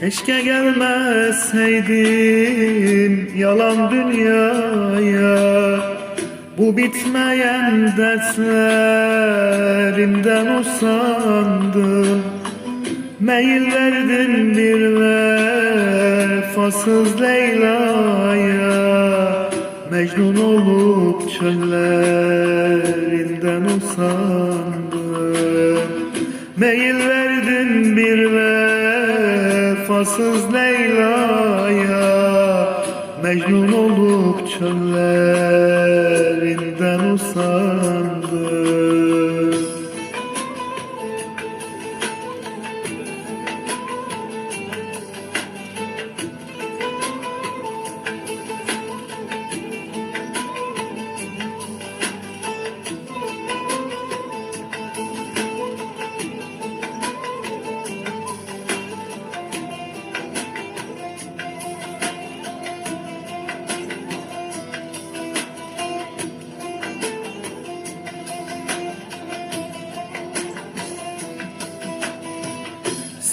Keşke gelmeseydim yalan dünyaya. Bu bitmeyen dertlerimden usandım. Meyil verdin bir vefasız Leyla'ya. Mecnun olup çöllerinden usandım. Meyil verdin vefasız Leyla'ya Mecnun olup çöllerinden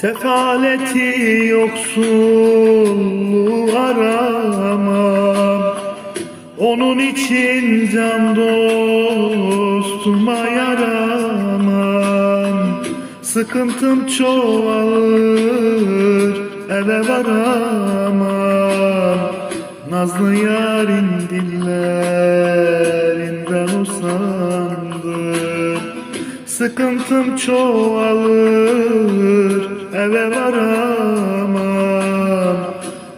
Sefaleti yoksulluğu aramam? Onun için can dostuma yaramam. Sıkıntım çoğalır eve varamam. Nazlı yarın dillerinden usandım Sıkıntım çoğalır eve varamam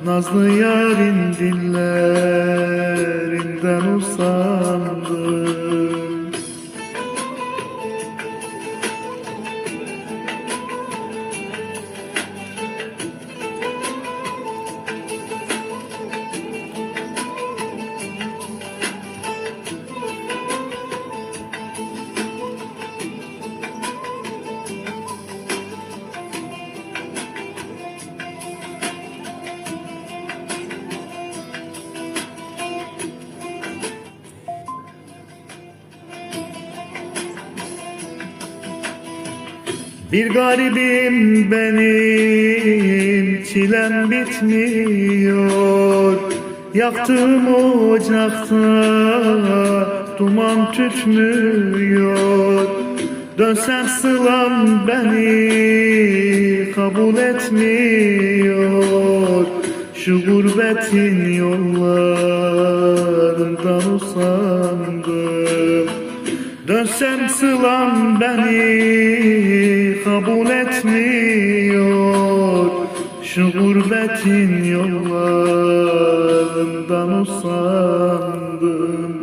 Nazlı yarın dillerinden usandım Bir garibim benim çilem bitmiyor. Yaktığım ocakta duman tütmüyor. Dönsem sılam beni kabul etmiyor. Şu gurbetin yollarından usandım Dönsem sılam beni kabul etmiyor. Şu gurbetin yollarından usandım